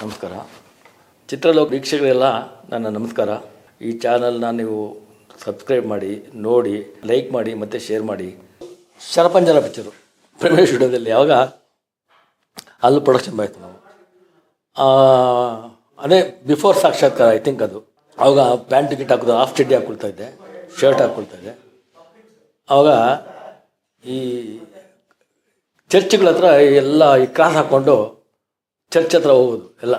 ನಮಸ್ಕಾರ. ಚಿತ್ರಲೋಕ ವೀಕ್ಷಕರೆಲ್ಲ ನನ್ನ ನಮಸ್ಕಾರ. ಈ ಚಾನಲ್ನ ನೀವು ಸಬ್ಸ್ಕ್ರೈಬ್ ಮಾಡಿ, ನೋಡಿ ಲೈಕ್ ಮಾಡಿ, ಮತ್ತು ಶೇರ್ ಮಾಡಿ. ಶರಪಂಜರ ಪಿಕ್ಚರು. ಪ್ರೇಮೇಶ್ ಸ್ಟುಡಿಯೋದಲ್ಲಿ ಯಾವಾಗ? ಅಲ್ಲಿ ಪ್ರೊಡಕ್ಷನ್ ಬಾಯ್ತು ನಾವು. ಅದೇ ಬಿಫೋರ್ ಸಾಕ್ಷಾತ್ಕಾರ ಐ ಥಿಂಕ್ ಅದು. ಆವಾಗ ಪ್ಯಾಂಟ್ ಟಿಕೆಟ್ ಹಾಕೋದು ಹಾಫ್ ಚಡ್ಡಿ ಹಾಕ್ಕೊಳ್ತಾ ಇದ್ದೆ. ಶರ್ಟ್ ಹಾಕ್ಕೊಳ್ತಾ ಇದ್ದೆ. ಆವಾಗ ಈ ಚರ್ಚ್ಗಳ ಹತ್ರ ಎಲ್ಲ ಈ ಕ್ರಾಸ್ ಹಾಕ್ಕೊಂಡು ಚರ್ಚ್ ಹತ್ರ ಹೋಗೋದು, ಎಲ್ಲ.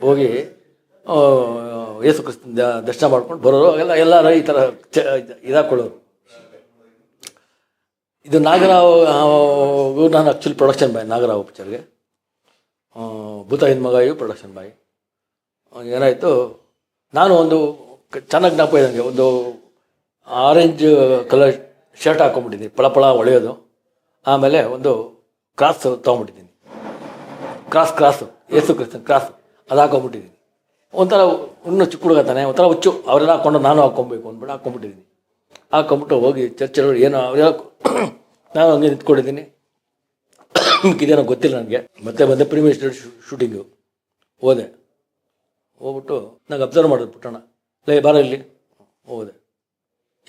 ಹೋಗಿ ಯೇಸು ಕ್ರಿಸ್ತನ ದರ್ಶನ ಮಾಡ್ಕೊಂಡು ಬರೋರು ಎಲ್ಲ ಎಲ್ಲ ಈ ಥರ ಚ ಇದಾಕೊಳ್ಳೋರು ಇದು ನಾಗರಾವ್ ನಾನು ಆ್ಯಕ್ಚುಲಿ ಪ್ರೊಡಕ್ಷನ್ ಬಾಯ್ ನಾಗರಾವ್ ಪಿಕ್ಚರ್ಗೆ. ಭೂತ ಹಿಂದ್ಮಗಾಯು ಪ್ರೊಡಕ್ಷನ್ ಬಾಯ್ ಏನಾಯಿತು, ನಾನು ಒಂದು ಚೆನ್ನಾಗಿ ಜ್ಞಾಪಕ ಇದ್ದಂಗೆ ಒಂದು ಆರೆಂಜ್ ಕಲರ್ ಶರ್ಟ್ ಹಾಕೊಂಡ್ಬಿಟ್ಟಿದ್ದೀನಿ ಪಳ ಪಳ ಹೊಳೆಯೋದು ಆಮೇಲೆ ಒಂದು ಕ್ರಾಸ್ ತೊಗೊಂಬಿಟ್ಟಿದ್ದೀನಿ ಕ್ರಾಸ್, ಕ್ರಾಸು, ಏಸು ಕ್ರಿಸ್ತನ್ ಕ್ರಾಸ್. ಅದು ಹಾಕೊಂಬಿಟ್ಟಿದ್ದೀನಿ ಒಂಥರ ಇನ್ನೂ ಚಿಕ್ಕ ಹುಡುಗ ತಾನೆ, ಒಂಥರ ಹುಚ್ಚು. ಅವರೆಲ್ಲ ಹಾಕೊಂಡು ನಾನು ಹಾಕ್ಕೊಬೇಕು ಅಂದ್ಬಿಟ್ಟು ಹಾಕ್ಕೊಂಡ್ಬಿಟ್ಟಿದ್ದೀನಿ ಹಾಕ್ಕೊಂಬಿಟ್ಟು ಹೋಗಿ ಚರ್ಚಲ್ಲಿ ಏನೋ ಅವರೆಲ್ಲ ನಾನು ಹಂಗೆ ನಿಂತ್ಕೊಂಡಿದ್ದೀನಿ. ಇದೇನೋ ಗೊತ್ತಿಲ್ಲ ನನಗೆ. ಮತ್ತೆ ಬಂದೆ ಪ್ರೀಮಿಯರ್ ಶೂಟಿಂಗು ಹೋದೆ. ಹೋಗ್ಬಿಟ್ಟು ನಂಗೆ ಅಬ್ಸರ್ವ್ ಮಾಡೋದು ಪುಟ್ಟಣ ಲೇ, ಬಾರ ಇಲ್ಲಿ. ಹೋದೆ.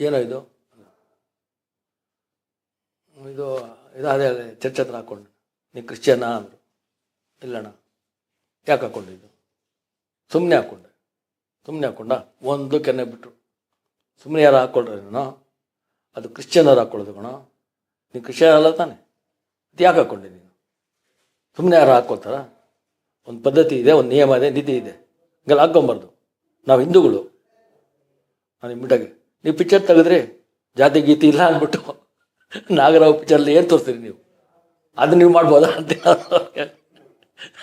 ಏನೋ ಇದು? ಇದು ಇದು ಅದೇ ಚರ್ಚ್ ಹತ್ರ ಹಾಕ್ಕೊಂಡು ನೀ ಕ್ರಿಶ್ಚಿಯನಾ ಅಂದರು. ಇಲ್ಲಣ್ಣ. ಯಾಕೆ ಹಾಕ್ಕೊಂಡಿದ್ದು ಸುಮ್ಮನೆ ಹಾಕ್ಕೊಂಡೆ ಸುಮ್ಮನೆ ಹಾಕ್ಕೊಂಡ ಒಂದು ಕೆನ್ನೆ ಬಿಟ್ಟರು ಸುಮ್ಮನೆ ಯಾರು ಹಾಕ್ಕೊಳ್ರಿ ನಾನು ಅದು ಕ್ರಿಶ್ಚಿಯನರು ಹಾಕ್ಕೊಳ್ಳೋದು ಕಣ. ನೀನು ಕ್ರಿಶ್ಚಿಯನ್ ಅಲ್ಲ ತಾನೆ. ಅದು ಯಾಕೆ ಹಾಕ್ಕೊಂಡೆ ನೀನು? ಸುಮ್ಮನೆ ಯಾರು ಹಾಕ್ಕೊಳ್ತಾರ ಒಂದು ಪದ್ಧತಿ ಇದೆ, ಒಂದು ನಿಯಮ ಇದೆ ನಿಧಿ ಇದೆ. ಹಂಗೆಲ್ಲ ಹಾಕ್ಕೊಂಬಾರ್ದು. ನಾವು ಹಿಂದೂಗಳು. ನಾನು ಬಿಟ್ಟಾಗೆ. ನೀವು ಪಿಕ್ಚರ್ ತೆಗೆದ್ರಿ ಜಾತಿ ಗೀತಿ ಇಲ್ಲ ಅಂದ್ಬಿಟ್ಟು ನಾಗರಾವ್ ಪಿಕ್ಚರ್ಲಿ ಏನು ತೋರಿಸ್ತೀರಿ ನೀವು? ಅದು ನೀವು ಮಾಡ್ಬೋದಾ ಅಂತ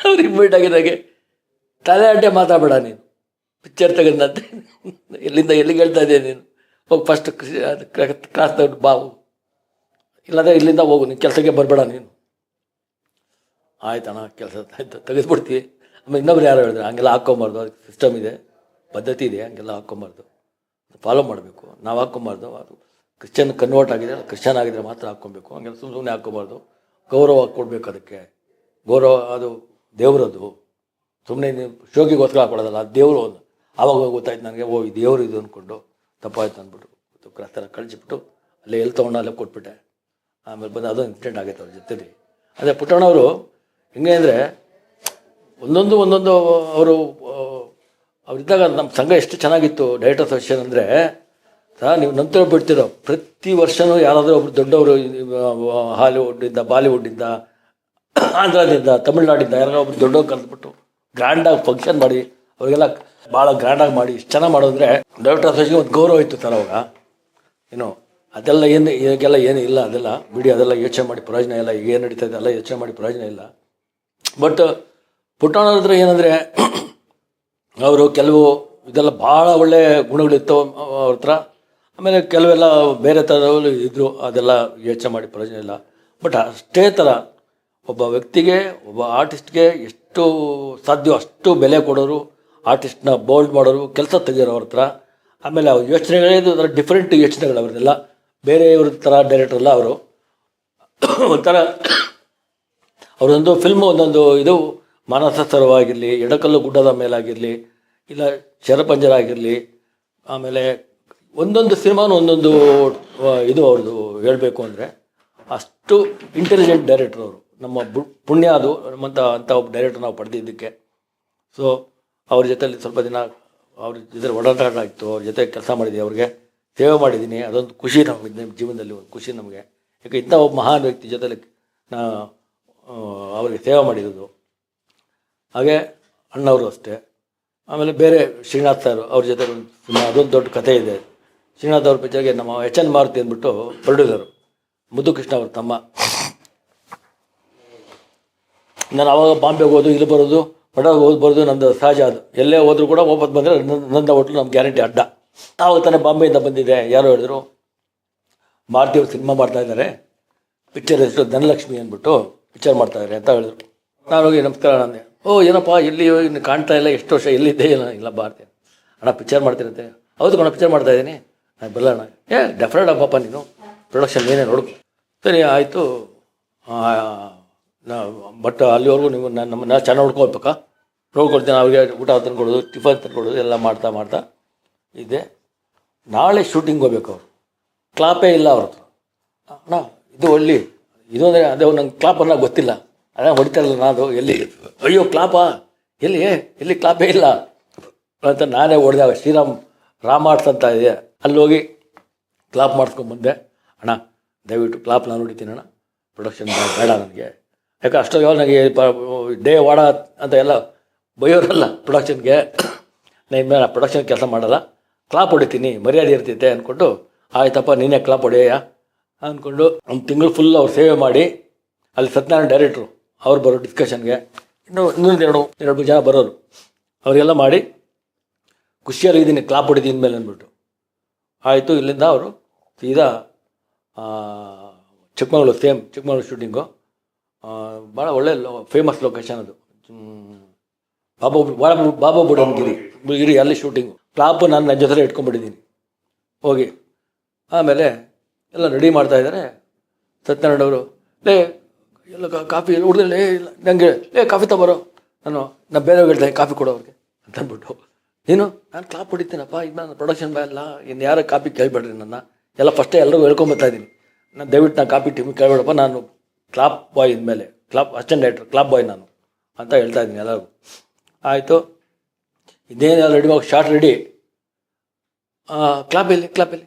ಅವ್ರು ಇಮ್ಮಿಟಾಗಿ ನನಗೆ ತಲೆ ಅಡ್ಡೆ ಮಾತಾಡಬೇಡ ನೀನು. ಪಿಕ್ಚರ್ ತೆಗೆದಂತೆ ಎಲ್ಲಿಂದ ಎಲ್ಲಿಗೆ ಹೇಳ್ತಾ ಇದೆಯಾ ನೀನು? ಹೋಗಿ ಫಸ್ಟ್ ಕ್ರಾಸ್ ತೆಗೆದು ಬಾವು ಇಲ್ಲಾಂದರೆ ಇಲ್ಲಿಂದ ಹೋಗು, ನೀನು ಕೆಲಸಕ್ಕೆ ಬರಬೇಡ ನೀನು. ಆಯ್ತಣ್ಣ, ಕೆಲಸ ಆಯ್ತು ತೆಗೆದ್ಬಿಡ್ತೀವಿ ಆಮೇಲೆ ಇನ್ನೊಬ್ರು ಯಾರು ಹೇಳಿದ್ರು, ಹಂಗೆಲ್ಲ ಹಾಕ್ಕೊಂಬಾರ್ದು ಅದಕ್ಕೆ ಸಿಸ್ಟಮ್ ಇದೆ, ಪದ್ಧತಿ ಇದೆ, ಹಂಗೆಲ್ಲ ಹಾಕ್ಕೊಂಬಾರ್ದು. ಫಾಲೋ ಮಾಡಬೇಕು. ನಾವು ಹಾಕ್ಕೊಂಬಾರ್ದು, ಅದು ಕ್ರಿಶ್ಚಿಯನ್ ಕನ್ವರ್ಟ್ ಆಗಿದೆ ಕ್ರಿಶ್ಚಿಯನ್ ಆಗಿದ್ರೆ ಮಾತ್ರ ಹಾಕ್ಕೊಬೇಕು. ಹಂಗೆಲ್ಲ ಸುಮ್ಮನೆ ಹಾಕ್ಕೊಬಾರ್ದು. ಗೌರವ ಕೊಡಬೇಕು ಅದಕ್ಕೆ. ಗೌರವ, ಅದು ದೇವರದು ಸುಮ್ಮನೆ ಶೋಕಿಗೋಸ್ಕರ ಹಾಕೊಳ್ಳೋದಲ್ಲ ದೇವರು ಒಂದು. ಆವಾಗ ಗೊತ್ತಾಯ್ತು ನನಗೆ, ಓ, ಈ ದೇವರು ಇದು ಅಂದ್ಕೊಂಡು ತಪ್ಪಾಯ್ತು ಅಂದ್ಬಿಟ್ಟು ಕ್ರಸ್ತರ ಕಳಿಸಿಬಿಟ್ಟು ಅಲ್ಲೇ ಎಲ್ಲಿ ತೊಗೊಂಡು ಅಲ್ಲೇ ಕೊಟ್ಬಿಟ್ಟೆ. ಆಮೇಲೆ ಬಂದು ಅದೊಂದು ಇನ್ಸಿಡೆಂಟ್ ಆಗೈತೆ ಅವ್ರ ಜೊತೆಲಿ. ಅದೇ ಪುಟ್ಟಣ್ಣವರು ಹೆಂಗೆ ಅಂದರೆ ಒಂದೊಂದು ಒಂದೊಂದು ಅವರು ಅವರಿದ್ದಾಗ ನಮ್ಮ ಸಂಘ ಎಷ್ಟು ಚೆನ್ನಾಗಿತ್ತು ಡೈರೆಕ್ಟರ್ ಅಸೋಸಿಯೇಷನ್ ಅಂದರೆ ಸಹ ನೀವು ನಂತರ ಬಿಡ್ತಿರೋ ಪ್ರತಿ ವರ್ಷವೂ ಯಾರಾದರೂ ಒಬ್ರು ದೊಡ್ಡವರು ಹಾಲಿವುಡ್ಡಿಂದ ಬಾಲಿವುಡ್ಡಿಂದ ಆಂಧ್ರದಿಂದ ತಮಿಳ್ನಾಡಿಂದ ಯಾರೋ ಒಬ್ರು ದೊಡ್ಡವ್ರು ಕರೆದ್ಬಿಟ್ಟು ಗ್ರ್ಯಾಂಡಾಗಿ ಫಂಕ್ಷನ್ ಮಾಡಿ, ಅವರಿಗೆಲ್ಲ ಭಾಳ ಗ್ರ್ಯಾಂಡಾಗಿ ಮಾಡಿ, ಇಷ್ಟು ಚೆನ್ನಾಗಿ ಮಾಡೋದ್ರೆ ಡೈರೆಕ್ಟರ್ ಅಸೋಸಿಯೇಷನ್ ಒಂದು ಗೌರವ ಇತ್ತು ಸರ್ ಅವಾಗ. ಏನು, ಅದೆಲ್ಲ ಏನು, ಈಗೆಲ್ಲ ಏನು ಇಲ್ಲ ಅದೆಲ್ಲ. ಬಿಡಿ ಅದೆಲ್ಲ ಯೋಚನೆ ಮಾಡಿ ಪ್ರಯೋಜನ ಇಲ್ಲ, ಈಗ ಏನು ನಡೀತಾ ಇದೆ ಎಲ್ಲ ಯೋಚನೆ ಮಾಡಿ ಪ್ರಯೋಜನ ಇಲ್ಲ. ಬಟ್ ಪುಟ್ಟಣ್ಣವ್ರ ಏನಂದರೆ, ಅವರು ಕೆಲವು ಇದೆಲ್ಲ ಭಾಳ ಒಳ್ಳೆಯ ಗುಣಗಳಿತ್ತು ಅವ್ರ ಹತ್ರ. ಆಮೇಲೆ ಕೆಲವೆಲ್ಲ ಬೇರೆ ಥರದವರು ಇದ್ದರು ಅದೆಲ್ಲ ಯೋಚನೆ ಮಾಡಿ ಪ್ರಯೋಜನ ಇಲ್ಲ. ಬಟ್ ಅಷ್ಟೇ ಥರ ಒಬ್ಬ ವ್ಯಕ್ತಿಗೆ, ಒಬ್ಬ ಆರ್ಟಿಸ್ಟ್ಗೆ ಎಷ್ಟು ಸಾಧ್ಯವೋ ಅಷ್ಟು ಬೆಲೆ ಕೊಡೋರು, ಆರ್ಟಿಸ್ಟ್ನ ಬೋಲ್ಡ್ ಮಾಡೋರು, ಕೆಲಸ ತೆಗೆಯೋರು ಅವ್ರ ಹತ್ರ. ಆಮೇಲೆ ಅವ್ರ ಯೋಚನೆಗಳೇ ಒಂಥರ ಡಿಫ್ರೆಂಟ್ ಯೋಚನೆಗಳು ಅವ್ರದ್ದೆಲ್ಲ. ಬೇರೆಯವ್ರ ಥರ ಡೈರೆಕ್ಟರ್ ಅಲ್ಲ ಅವರು. ಒಂಥರ ಅವರೊಂದು ಫಿಲ್ಮ್ ಒಂದೊಂದು ಇದು ಮಾನಸ ಸರವಾಗಿರಲಿ ಎಡಕಲ್ಲು ಗುಡ್ಡದ ಮೇಲಾಗಿರಲಿ, ಇಲ್ಲ ಶರಪಂಜರ ಆಗಿರಲಿ ಆಮೇಲೆ ಒಂದೊಂದು ಸಿನಿಮಾನು ಒಂದೊಂದು ಇದು ಅವ್ರದ್ದು ಹೇಳಬೇಕು ಅಂದರೆ ಅಷ್ಟು ಇಂಟೆಲಿಜೆಂಟ್ ಡೈರೆಕ್ಟರ್ ಅವರು. ನಮ್ಮ ಪುಣ್ಯ ಅದು ನಮ್ಮಂಥ ಅಂಥ ಒಬ್ಬ ಡೈರೆಕ್ಟರ್ ನಾವು ಪಡೆದಿದ್ದಕ್ಕೆ. ಸೊ ಅವ್ರ ಜೊತೆಲಿ ಸ್ವಲ್ಪ ದಿನ ಅವ್ರ ಜೊತೆ ಒಡನಾಟ ಆಯಿತು ಅವ್ರ ಜೊತೆ ಕೆಲಸ ಮಾಡಿದ್ವಿ ಅವ್ರಿಗೆ. ಸೇವೆ ಮಾಡಿದ್ದೀನಿ, ಅದೊಂದು ಖುಷಿ ನಮಗೆ ನಮ್ಮ ಜೀವನದಲ್ಲಿ, ಒಂದು ಖುಷಿ ನಮಗೆ. ಯಾಕೆ ಇಂಥ ಒಬ್ಬ ಮಹಾನ್ ವ್ಯಕ್ತಿ ಜೊತೆಲಿ ನಾ ಅವರಿಗೆ ಸೇವೆ ಮಾಡಿರೋದು. ಹಾಗೆ ಅಣ್ಣವರು ಅಷ್ಟೇ. ಆಮೇಲೆ ಬೇರೆ ಶ್ರೀನಾಥ್ ಸರ್, ಅವ್ರ ಜೊತೆ ಒಂದು ಅದೊಂದು ದೊಡ್ಡ ಕಥೆ ಇದೆ. ಶ್ರೀನಾಥ್ ಅವ್ರ ಪಿಕ್ಚರ್ಗೆ ನಮ್ಮ ಎಚ್ ಎನ್ ಮಾರುತಿ ಅಂದ್ಬಿಟ್ಟು ಪ್ರೊಡ್ಯೂಸರು ಮುದ್ದು ಕೃಷ್ಣ ಅವ್ರ ತಮ್ಮ. ನಾನು ಅವಾಗ ಬಾಂಬೆಗೆ ಹೋದು ಇಲ್ಲಿ ಬರೋದು ಪಡಾಗ ಹೋಗಿ ಬರೋದು ನಂದು ಸಹಜ ಅದು. ಎಲ್ಲೇ ಹೋದ್ರು ಕೂಡ ವಾಪಸ್ ಬಂದರೆ ನಂದ ಹೋಟ್ಲು ನಮ್ಮ ಗ್ಯಾರಂಟಿ ಅಡ್ಡ. ಆವಾಗ ತಾನೇ ಬಾಂಬೆಯಿಂದ ಬಂದಿದೆ ಯಾರೋ ಹೇಳಿದ್ರು ಭಾರತಿ ಅವ್ರು ಸಿನಿಮಾ ಮಾಡ್ತಾ ಇದ್ದಾರೆ. ಪಿಕ್ಚರ್ ಹೆಸರು ಧನಲಕ್ಷ್ಮಿ ಅಂದ್ಬಿಟ್ಟು ಪಿಕ್ಚರ್ ಮಾಡ್ತಾ ಇದ್ದಾರೆ ಅಂತ ಹೇಳಿದ್ರು. ನಾನು ಹೋಗಿ, ನಮಸ್ಕಾರ ಅಂದೆ. ಓ, ಏನಪ್ಪ ಎಲ್ಲಿ ಇನ್ನು ಕಾಣ್ತಾ ಇಲ್ಲ, ಎಷ್ಟು ವರ್ಷ ಎಲ್ಲಿದ್ದೆ ಇಲ್ಲ ಇಲ್ಲ ಭಾರತೀಯ ಅಣ್ಣ ಪಿಕ್ಚರ್ ಮಾಡ್ತಿರುತ್ತೆ. ಹೌದು ಕಣ ಪಿಕ್ಚರ್ ಮಾಡ್ತಾ ಇದ್ದೀನಿ. ನಾನು ಬರಲಣ್ಣ ಏ ಡೆಫಿನೆಟ್ ಅಪ್ಪಪ್ಪ ನೀನು. ಪ್ರೊಡಕ್ಷನ್ ಏನೇ ನೋಡು. ಸರಿ, ಆಯಿತು. ನಾ ಬಟ್ ಅಲ್ಲಿವರೆಗೂ ನೀವು ನಾನು ನಮ್ಮನ್ನ ಚೆನ್ನಾಗಿ ನೋಡ್ಕೊಳ್ಬೇಕಾ? ನೋಡ್ಕೊಳ್ತೀನಿ ಅವ್ರಿಗೆ ಊಟ ತಂದ್ಕೊಡೋದು ಟಿಫನ್ ತಂದ್ಕೊಡೋದು ಎಲ್ಲ ಮಾಡ್ತಾ ಮಾಡ್ತಾ ಇದೆ ನಾಳೆ ಶೂಟಿಂಗ್ ಹೋಗ್ಬೇಕು ಅವರು. ಕ್ಲಾಪೇ ಇಲ್ಲ ಅವ್ರದ್ದು. ಅಣ್ಣ, ಇದು ಒಳ್ಳಿ. ಇದು ಅಂದರೆ ಅದೇ ನಂಗೆ ಕ್ಲಾಪ್ ಅನ್ನೋ ಗೊತ್ತಿಲ್ಲ. ಅದೇ ಹೊಡಿತಾರಲ್ಲ ನಾನು ಎಲ್ಲಿ? ಅಯ್ಯೋ ಕ್ಲಾಪಾ ಎಲ್ಲಿ? ಎಲ್ಲಿ ಕ್ಲಾಪೇ ಇಲ್ಲ. ಅಂತ ನಾನೇ ಹೊಡೆದಾಗ ಶ್ರೀರಾಮ್, ರಾಮ್ ಆರ್ಟ್ಸ್ ಅಂತ ಇದೆ. ಅಲ್ಲಿ ಹೋಗಿ ಕ್ಲಾಪ್ ಮಾಡಿಸ್ಕೊಂಬಂದೆ ಅಣ್ಣ, ದಯವಿಟ್ಟು ಕ್ಲಾಪ್ ನಾನು ಹೊಡಿತೀನಿ ಅಣ್ಣ. ಪ್ರೊಡಕ್ಷನ್ ಬೇಡ ನನಗೆ. ಯಾಕೆ ಅಷ್ಟೋ ಯಾವ ನನಗೆ ಡೇ ವಾಡ ಅಂತ ಎಲ್ಲ ಬೈಯೋರಲ್ಲ ಪ್ರೊಡಕ್ಷನ್ಗೆ ನಾನು ಪ್ರೊಡಕ್ಷನ್ ಕೆಲಸ ಮಾಡಲ್ಲ. ಕ್ಲಾಪ್ ಹೊಡಿತೀನಿ, ಮರ್ಯಾದೆ ಇರ್ತೈತೆ ಅಂದ್ಕೊಂಡು ಆಯ್ತಪ್ಪ, ನೀನೇ ಕ್ಲಾಪ್ ಹೊಡೆಯ ಅಂದ್ಕೊಂಡು ಒಂದು ತಿಂಗಳು ಫುಲ್ ಅವ್ರು ಸೇವೆ ಮಾಡಿ, ಅಲ್ಲಿ ಸತ್ಯನಾರಾಯಣ ಡೈರೆಕ್ಟ್ರು ಅವ್ರು ಬರೋ ಡಿಸ್ಕಷನ್ಗೆ ಇನ್ನು ಇನ್ನೊಂದು ಎರಡು ಎರಡು ಮೂರು ಜನ ಬರೋರು. ಅವರೆಲ್ಲ ಮಾಡಿ ಖುಷಿಯಲ್ಲಿ ಇದ್ದೀನಿ ಕ್ಲಾಪ್ ಹೊಡಿದ್ದೀನಿ ಮೇಲೆ ಅಂದ್ಬಿಟ್ಟು. ಆಯಿತು, ಇಲ್ಲಿಂದ ಅವರು ಸೀದಾ ಚಿಕ್ಕಮಗಳೂರು ಸೇಮ್ ಚಿಕ್ಕಮಗಳೂರು ಶೂಟಿಂಗು ಭಾಳ ಒಳ್ಳೆ ಫೇಮಸ್ ಲೊಕೇಶನ್ ಅದು. ಬಾಬಾ ಬಾಬಾ ಬುಡನ್ಗಿರಿ ಗಿರಿ ಅಲ್ಲಿ ಶೂಟಿಂಗು ಕ್ಲಾಪು ನಾನು ನನ್ನ ಜೊತೆ ಇಟ್ಕೊಂಡ್ಬಿಟ್ಟಿದ್ದೀನಿ ಹೋಗಿ. ಆಮೇಲೆ ಎಲ್ಲ ರೆಡಿ ಮಾಡ್ತಾ ಇದ್ದಾರೆ ಸತ್ಯನಾರಾಯಣ ಅವರು, ಲೇ, ಎಲ್ಲ ಕಾಫಿ ಹುಡ್ದು ಲೇ, ಇಲ್ಲ ನನಗೆ ಲೇ, ಕಾಫಿ ತಗೋರೋ ನಾನು ನಾನು ಬೇರೆ ಹೇಳ್ತೇನೆ ಕಾಫಿ ಕೊಡೋ ಅವ್ರಿಗೆ. ಅಂತ ಅಂದ್ಬಿಟ್ಟು. ನೀನು, ನಾನು ಕ್ಲಾಪ್ ಹೊಡಿತೀನಪ್ಪ ಇದು ನಾನು ಪ್ರೊಡಕ್ಷನ್ ಬಾಯಲ್ಲ ಇನ್ನು ಯಾರು ಕಾಪಿ ಕೇಳಬೇಡ್ರಿ ನನ್ನ. ಎಲ್ಲ ಫಸ್ಟೇ ಎಲ್ಲರಿಗೂ ಹೇಳ್ಕೊಂಬರ್ತಾ ಇದ್ದೀನಿ. ನಾನು ದಯವಿಟ್ಟು ನಾನು ಕಾಪಿ ಟೀಮ್ ಕೇಳಬೇಡಪ್ಪ, ನಾನು ಕ್ಲಾಪ್ ಬಾಯ್ ಇದ್ಮೇಲೆ clap assistant director clap boy ನಾನು ಅಂತ ಹೇಳ್ತಾ ಇದ್ದೀನಿ ಎಲ್ಲರಿಗೂ. ಆಯಿತು? ಇದೇನು ರೆಡಿ ಮಾಡಿ ಶಾರ್ಟ್ ರೆಡಿ ಕ್ಲಾಪ್ ಎಲ್ಲಿ ಕ್ಲಾಪ್ ಎಲ್ಲಿ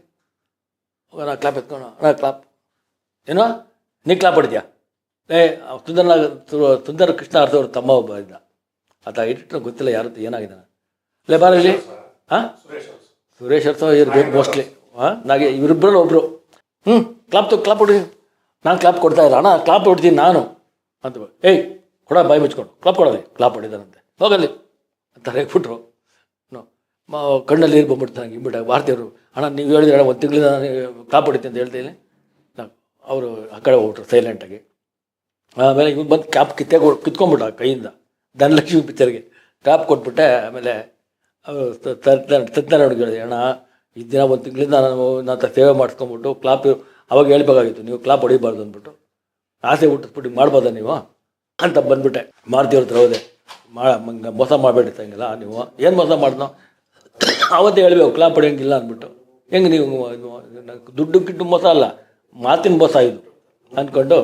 ಹೋಗೋಣ ಕ್ಲಾಪ್ ಎತ್ಕೊಂಡು ಅಣ್ಣ ಕ್ಲಾಪ್ ಏನೋ? ನೀ ಕ್ಲಾಪ್ ಹೊಡಿದ್ಯಾ ಏ ಸುಂದರ ಸುಂದರ ಕೃಷ್ಣ ಅರ್ಥ ತಮ್ಮ ಒಬ್ಬ ಇದ್ದ. ಆತ ಇಟ್ಟು ಗೊತ್ತಿಲ್ಲ ಯಾರು ಏನಾಗಿದ್ದಾನೆ ಲೇ, ಬಾರ ಇಲ್ಲಿ. ಹಾಂ ಸುರೇಶ್ ಅರ್ಥ ಇರ್ಬೇಕು ಮೋಸ್ಟ್ಲಿ ಹಾಂ ನಾಗೆ ಇವರಿಬ್ಬರಲ್ಲಿ ಒಬ್ಬರು ಹ್ಞೂ ಕ್ಲಾಪ್ ತು ಕ್ಲಾಪ್ ಹೊಡಿ ನಾನು ಕ್ಲಾಪ್ ಕೊಡ್ತಾ ಇಲ್ಲ. ಅಣ್ಣ ಕ್ಲಾಪ್ ಹೊಡ್ತೀನಿ ನಾನು. ಅಂತ ಏಯ್, ಕೊಡ, ಬಾಯಿ ಮುಚ್ಕೊಂಡು. ಕ್ಲಾಪ್ ಕೊಡಲಿ ಕ್ಲಾಪ್ ಹೊಡಿದಾರಂತೆ ಹೋಗಲಿ ಅಂತ ನೋ, ಮ, ಕಣ್ಣಲ್ಲಿ ನೀರು ಬಂದ್ಬಿಡ್ತಾರೆ ನಂಗೆ ಇಮ್ಬಿಟ್ಟ ಭಾರತೀಯರು, ಅಣ್ಣ, ನೀವು ಹೇಳಿದ್ರೆ ಅಣ್ಣ, ಒಂದು ತಿಂಗಳಿಂದ ನಾನು ಕ್ಲಾಪ್ ಹೊಡಿತೀನಿ ಅಂತ ಹೇಳ್ತೀನಿ ಅವರು ಆ ಕಡೆ ಹೋಗ್ಬಿಟ್ರು ಸೈಲೆಂಟಾಗಿ ಆಮೇಲೆ ಇವ್ನು ಬಂದು ಕ್ಯಾಪ್ ಕಿತ್ತೆ ಕಿತ್ಕೊಂಡ್ಬಿಟ್ಟ ಕೈಯಿಂದ. ಧನಲಕ್ಷ್ಮಿ ಪಿಕ್ಚರ್ಗೆ ಕ್ಯಾಪ್ ಕೊಟ್ಬಿಟ್ಟೆ, ಆಮೇಲೆ ಅವರು ಸತ್ಯನಾರಾಯಣ ಹೇಳಿದೆ ಅಣ್ಣ ಈ ದಿನ ಒಂದು ತಿಂಗಳಿಂದ ನಾನು ನನ್ನ ಸೇವೆ ಮಾಡಿಸ್ಕೊಂಬಿಟ್ಟು ಕ್ಲಾಪ್ ಅವಾಗ ಹೇಳ್ಬೇಕಾಗಿತ್ತು, ನೀವು ಕ್ಲಾಪ್ ಹೊಡಿಬಾರ್ದು ಅಂದ್ಬಿಟ್ಟು. ಆಸೆ ಹುಟ್ಟಿಸ್ಬಿಟ್ಟು ಮಾಡ್ಬೋದ ನೀವು? ಅಂತ ಬಂದ್ಬಿಟ್ಟೆ. ಮಾರುತಿಯವ್ರ ಹತ್ರ ಹೋದೆ. ಮಾ ಮೋಸ ಮಾಡಬೇಡಿ ತಂಗಿಲ್ಲ, ನೀವು ಏನು ಮೋಸ ಮಾಡಿದ್ನೋ? ಅವತ್ತೇ ಹೇಳ್ಬೇಕು, ಕ್ಲಾಪ್ ಹೊಡಿಯೋಂಗಿಲ್ಲ ಅಂದ್ಬಿಟ್ಟು. ಹೆಂಗೆ ನೀವು ದುಡ್ಡು ಕಿಟ್ಟು ಮೋಸ ಅಲ್ಲ, ಮಾತಿನ ಮೋಸ ಇದು. ಅಂದ್ಕೊಂಡು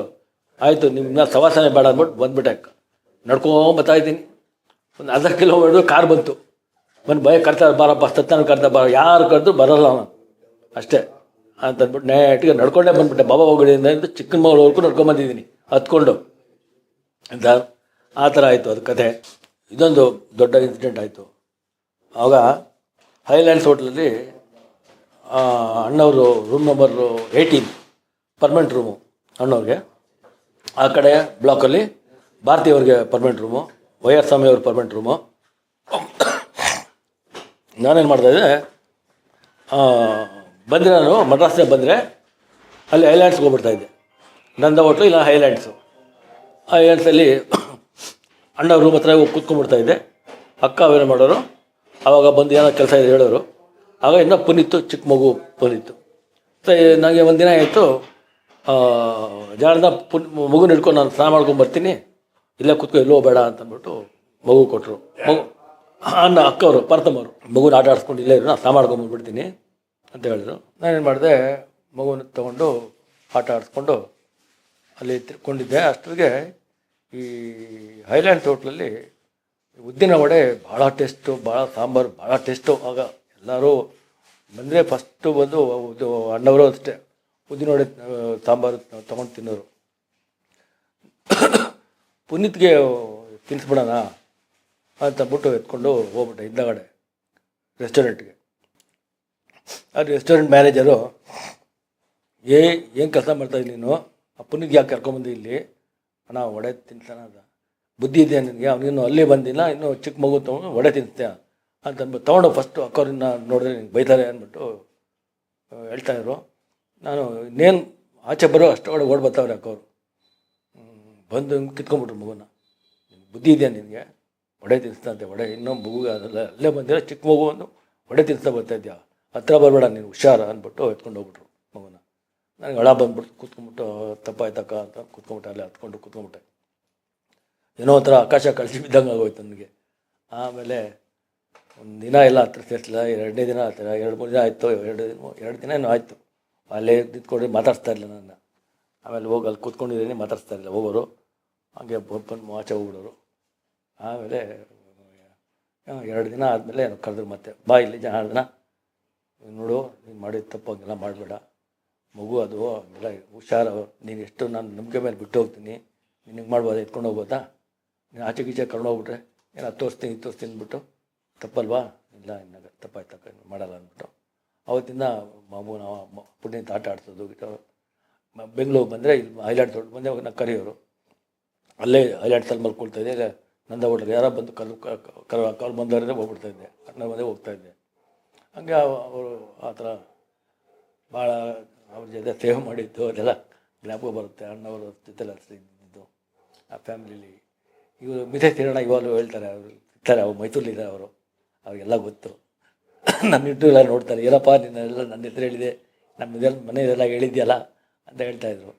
ಆಯಿತು ನಿಮ್ಮನ್ನ ಸವಾಸನೆ ಬೇಡ ಅಂದ್ಬಿಟ್ಟು ಬಂದ್ಬಿಟ್ಟೆ. ನಡ್ಕೊಂಡು ಬರ್ತಾ ಇದ್ದೀನಿ. ಒಂದು ಅರ್ಧ ಕಿಲೋಮೀಟ್ರ್ ಕಾರ್ ಬಂತು. ಬಂದು ಭಯ ಕರ್ತಾರೆ ಬಾರಪ್ಪ ಸತ್ತಾನ ಕರ್ತಾರೆ ಬಾರ ಯಾರು ಕರೆದು ಬರಲ್ಲ ಅವನು. ಅಷ್ಟೇ. ಅಂತಂದ್ಬಿಟ್ಟು ನೇಟಿಗೆ ನಡ್ಕೊಂಡೇ ಬಂದ್ಬಿಟ್ಟೆ. ಬಾಬಾ ಹೋಗಡಿಯಿಂದ ಚಿಕ್ಕಮಗಳೂರ್ಗೂ ನಡ್ಕೊಂಬಂದಿದ್ದೀನಿ ಹತ್ಕೊಂಡು ಅಂತ ಆ ಥರ ಆಯಿತು ಅದು ಕತೆ. ಇದೊಂದು ದೊಡ್ಡ ಇನ್ಸಿಡೆಂಟ್ ಆಯಿತು. ಆವಾಗ ಹೈಲ್ಯಾಂಡ್ಸ್ ಹೋಟ್ಲಲ್ಲಿ ಅಣ್ಣವರು room number eighteen permanent room ಅಣ್ಣವ್ರಿಗೆ. ಆ ಕಡೆ ಬ್ಲಾಕಲ್ಲಿ ಭಾರತಿ ಅವ್ರಿಗೆ permanent room Y R Swamy ಅವ್ರ ಪರ್ಮನೆಂಟ್ ರೂಮು ನಾನೇನು ಮಾಡ್ತಾಯಿದ್ದೆ ಬಂದರೆ ನಾನು ಮದ್ರಾಸ್ನ ಬಂದರೆ ಅಲ್ಲಿ ಹೈಲ್ಯಾಂಡ್ಸ್ಗೆ ಹೋಗ್ಬಿಡ್ತಾ ಇದ್ದೆ. ನಂದ ಹೋಟ್ಲು, ಇಲ್ಲ ಹೈಲ್ಯಾಂಡ್ಸು ಹೈಲ್ಯಾಂಡ್ಸಲ್ಲಿ ಅಣ್ಣ ರೂಮ್ ಹತ್ರ ಹೋಗಿ ಕೂತ್ಕೊಂಡ್ಬಿಡ್ತಾ ಇದ್ದೆ. ಅಕ್ಕ ಅವೇನು ಮಾಡೋರು? ಆವಾಗ ಬಂದು ಏನೋ ಕೆಲಸ ಇದೆ ಹೇಳೋರು. ಆಗ ಇನ್ನೂ ಪುನಿತ್ತು ಚಿಕ್ಕ ಮಗು ಪುನೀತು. ಸರಿ ನನಗೆ ದಿನ ಆಯಿತು. ಜಾಣದ ಪುನ್, ಮಗುನ ಹಿಡ್ಕೊಂಡು ನಾನು ಸ್ನಾನ ಮಾಡ್ಕೊಂಡು ಬರ್ತೀನಿ. ಇಲ್ಲೇ ಕೂತ್ಕೊ, ಎಲ್ಲೋ ಬೇಡ ಅಂತಂದ್ಬಿಟ್ಟು ಮಗು ಕೊಟ್ಟರು ಮಗು, ಅಣ್ಣ, ಅಕ್ಕವರು ಪರ್ತಮ್ಮವರು ಮಗುನ ಆಟ ಆಡಿಸ್ಕೊಂಡು ಇಲ್ಲೇ ಇರು ನಾನು ಸ್ನಾನ ಮಾಡ್ಕೊಂಡು ಬಂದ್ಬಿಡ್ತೀನಿ. ಅಂತ ಹೇಳಿದ್ರು. ನಾನೇನು ಮಾಡಿದೆ, ಮಗುವನ್ನು ತಗೊಂಡು ಆಟ ಆಡಿಸ್ಕೊಂಡು ಅಲ್ಲಿ ತಿಳ್ಕೊಂಡಿದ್ದೆ ಅಷ್ಟರಿಗೆ ಈ ಹೈಲ್ಯಾಂಡ್ ಹೋಟ್ಲಲ್ಲಿ ಉದ್ದಿನ ವಡೆ ಭಾಳ ಟೇಸ್ಟು, ಭಾಳ ಸಾಂಬಾರು, ಭಾಳ ಟೇಸ್ಟು. ಆಗ ಎಲ್ಲರೂ ಬಂದರೆ ಫಸ್ಟು ಬಂದು ಇದು ಅಣ್ಣವರು ಅಷ್ಟೇ. ಉದ್ದಿನ ವಡೆ ಸಾಂಬಾರು ತೊಗೊಂಡು ತಿನ್ನೋರು. ಪುನೀತ್ಗೆ ತಿನ್ನಿಸ್ಬಿಡೋಣ ಅಂತಂದ್ಬಿಟ್ಟು ಎತ್ಕೊಂಡು ಹೋಗ್ಬಿಟ್ಟೆ ಹಿಂದಗಡೆ ರೆಸ್ಟೋರೆಂಟ್ಗೆ ಆ ರೆಸ್ಟೋರೆಂಟ್ ಮ್ಯಾನೇಜರು ಏ, ಏನು ಕೆಲಸ ಮಾಡ್ತಾಯಿದ್ದೀನಿ ನೀನು? ಅಪ್ಪನಿಗೆ ಯಾಕೆ ಕರ್ಕೊಂಬಂದು ಇಲ್ಲಿ? ಅಣ್ಣ, ವಡೆ ತಿಂತಾನ ಅದ. ಬುದ್ಧಿ ಇದೆಯಾ ನಿನಗೆ? ಅವನಿನ್ನು ಅಲ್ಲೇ ಬಂದಿಲ್ಲ, ಇನ್ನೂ ಚಿಕ್ಕ ಮಗು ತೊಗೊಂಡು ವಡೆ ತಿಂತೆ ಅಂತಂದ್ಬಿಟ್ಟು ತೊಗೊಂಡು ಫಸ್ಟು ಅಕ್ಕವ್ರನ್ನ ನೋಡಿದ್ರೆ ನಿನಗೆ ಬೈತಾರೆ ಅಂದ್ಬಿಟ್ಟು ಹೇಳ್ತಾ ಹೇಳ್ತಾಯಿದ್ರು ನಾನು ಇನ್ನೇನು ಆಚೆ ಬರೋ ಅಷ್ಟರ ಒಳಗೆ ಓಡಿ ಬರ್ತಾವ್ರೆ ಅಕ್ಕವ್ರು. ಬಂದು ಕಿತ್ಕೊಂಡ್ಬಿಟ್ರು ಮಗುನ. ಬುದ್ಧಿ ಇದೆಯಾ ನಿನಗೆ? ವಡೆ ತಿನ್ನಿಸ್ತಂತೆ ವಡೆ ಇನ್ನೊಂದು ಮಗುಗೆ ಅದೆಲ್ಲ ಅಲ್ಲೇ ಬಂದಿರೋ ಚಿಕ್ಕ ಮಗು ಒಂದು ವಡೆ ತಿನ್ನಿಸ್ತಾ ಬರ್ತಾ ಹತ್ರ ಬರಬೇಡ, ನೀನು ಹುಷಾರ ಅಂದ್ಬಿಟ್ಟು ಎತ್ಕೊಂಡು ಹೋಗ್ಬಿಟ್ರು ಮಗನ. ನನಗೆ ಹಳ ಬಂದ್ಬಿಟ್ಟು ಕೂತ್ಕೊಂಡ್ಬಿಟ್ಟು ತಪ್ಪಾಯ್ತಕ್ಕ ಅಂತ ಕೂತ್ಕೊಂಡ್ಬಿಟ್ಟೆ, ಅಲ್ಲೇ ಹತ್ಕೊಂಡು ಕೂತ್ಕೊಂಡ್ಬಿಟ್ಟೆ. ಏನೋ ಒಂಥರ ಆಕಾಶ ಕಳಿಸಿ ಬಿದ್ದಂಗೆ ಆಗೋಯ್ತು ನನಗೆ. ಆಮೇಲೆ ಒಂದು ದಿನ ಎಲ್ಲ ಹತ್ರ ಸೇರಿಸಲಿಲ್ಲ ಎರಡನೇ ದಿನ ಹತ್ತಿರ ಎರಡು ಮೂರು ದಿನ ಆಯಿತು, ಎರಡು ದಿನ ಎರಡು ದಿನ ಏನೋ ಆಯಿತು. ಅಲ್ಲೇ ನಿಂತ್ಕೊಂಡು ಮಾತಾಡ್ಸ್ತಾ ಇರಲಿಲ್ಲ ನನ್ನ. ಆಮೇಲೆ ಹೋಗಿ ಅಲ್ಲಿ ಕೂತ್ಕೊಂಡಿದ್ದೀನಿ, ಮಾತಾಡ್ಸ್ತಾ ಇರಲಿಲ್ಲ ಹೋಗೋರು. ಹಾಗೆ ಬಂದು ಆಚೆ ಹೋಗ್ಬಿಡೋರು. ಆಮೇಲೆ ಎರಡು ದಿನ ಆದಮೇಲೆ ಕರೆದ್ರು ಮತ್ತೆ, ಬಾ ಇಲ್ಲಿ ಜನ ದಿನ. ನೋಡು, ನೀನು ಮಾಡಿದ ತಪ್ಪು ಹಂಗೆಲ್ಲ ಮಾಡಬೇಡ. ಮಗು ಅದು ಎಲ್ಲ ಹುಷಾರು. ನೀನು ಎಷ್ಟು ನಾನು ನಂಬಿಕೆ ಮೇಲೆ ಬಿಟ್ಟು ಹೋಗ್ತೀನಿ. ನಿನಗೆ ಮಾಡ್ಬೋದಾ? ಎತ್ಕೊಂಡು ಹೋಗ್ಬೋದಾ? ನೀನು ಆಚೆ ಗೀಚೆ ಕರ್ಕೊಂಡು ಹೋಗ್ಬಿಟ್ರೆ ಏನು ಅದು ತೋರಿಸ್ತೀನಿ, ಇದು ತೋರಿಸ್ತೀನಿ ಅಂದ್ಬಿಟ್ಟು ತಪ್ಪಲ್ವಾ? ಇಲ್ಲ ಇನ್ನಾಗ ತಪ್ಪಾಯ್ತು ಮಾಡಲ್ಲ ಅಂದ್ಬಿಟ್ಟು. ಅವತ್ತಿಂದ ಮಾಮೂ, ನಾವು ಮ- ಪುಣ್ಯಂತ ಆಟ ಆಡ್ಸೋದು ಬೆಂಗ್ಳೂರಿಗೆ ಬೆಂಗಳೂರು ಬಂದರೆ ಇಲ್ಲಿ ಹೈಲ್ಯಾಂಡ್ ದೊಡ್ಡ ಬಂದೆ ನಾನು ಕರೆಯೋರು. ಅಲ್ಲೇ ಹೈಲಾಟ್ಸಲ್ಲಿ ಮಲ್ಕೊಳ್ತಾ ಇದ್ದೆ. ನಂದ ಹೋಟ್ಲಿಗೆ ಯಾರೋ ಬಂದು ಕಲ್ ಕಲ್ ಬಂದವರೇ ಬಂದವರಿಂದ ಹೋಗ್ಬಿಡ್ತಾ ಇದ್ದೆ. ಅಣ್ಣ ಬಂದೇ ಹೋಗ್ತಾ ಇದ್ದೆ. ಹಂಗೆ ಅವರು ಆ ಥರ ಭಾಳ ಅವ್ರ ಜೊತೆ ಸೇವೆ ಮಾಡಿದ್ದು ಅದೆಲ್ಲ ಜ್ಞಾಪಕ ಬರುತ್ತೆ. ಅಣ್ಣವರು ಜೊತೆಲ್ಲ ಇದ್ದಿದ್ದು ಆ ಫ್ಯಾಮಿಲಿಲಿ. ಇವರು ಮಿಥೆ ತಿರೋಣ ಇವಾಗಲೂ ಹೇಳ್ತಾರೆ, ಅವರು ಇರ್ತಾರೆ, ಅವ್ರು ಮೈಸೂರಲ್ಲಿದ್ದಾರೆ ಅವರು. ಅವ್ರಿಗೆಲ್ಲ ಗೊತ್ತು. ನನ್ನ ಇಟ್ಟು ನೋಡ್ತಾರೆ, ಏನಪ್ಪ ನಿನ್ನೆಲ್ಲ ನನ್ನ ಹೆಸರು ಹೇಳಿದೆ ನಮ್ಮ ಇದೆಲ್ಲ ಮನೆ ಇದೆಲ್ಲ ಹೇಳಿದ್ಯಲ್ಲ? ಅಂತ ಹೇಳ್ತಾಯಿದ್ರು